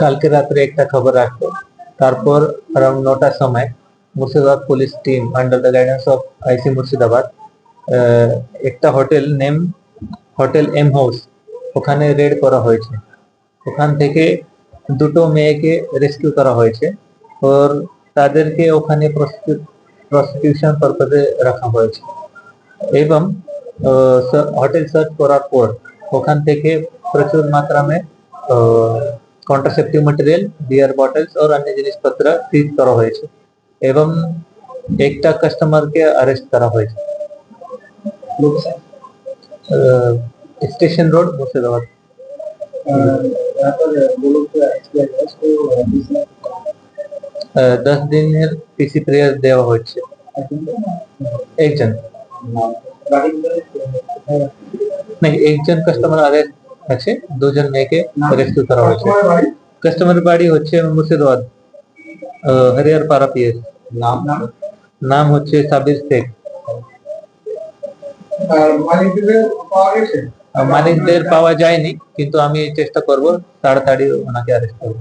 কালকে রাত্রে একটা খবর আসলো। তারপর অ্যারাউন্ড নটার সময় Murshidabad police team under the guidance of IC Murshidabad একটা hotel name hotel M house ওখানে রেড করা হয়েছে। ওখান থেকে দুটো মেয়েকে রেস্কিউ করা হয়েছে। ওর, তাদেরকে ওখানে প্রসিকিউশন পারপাসে রাখা হয়েছে। এবং হোটেল সার্চ করার পর ওখান থেকে প্রচুর মাত্রা કોન્ટ્રાસેપ્ટિવ મટીરિયલ બિયર બોટલ્સ और अन्य जिनिस पत्र सीज करा હોય છે एवं એકતા કસ્ટમર કે અરેસ્ટ करा હોય છે સ્ટેશન રોડ મુર્शिदाबाद દસ દિન પીસી પ્રેયર દેવા હોય છે એક જણ નહીં એક જણ કસ્ટમર અરેસ્ટ আছে দুজন মেয়েকে রেস্কিউ করা হয়েছে। কাস্টমার বাড়ি হচ্ছে মুর্শিদাবাদ হরিয়ার পাড়া পিএস নাম নাম হচ্ছে সাবির শেখ। মালিকদের পাওয়া যায়নি কিন্তু আমি চেষ্টা করব তাড়াতাড়ি ওনাকে অ্যারেস্ট করব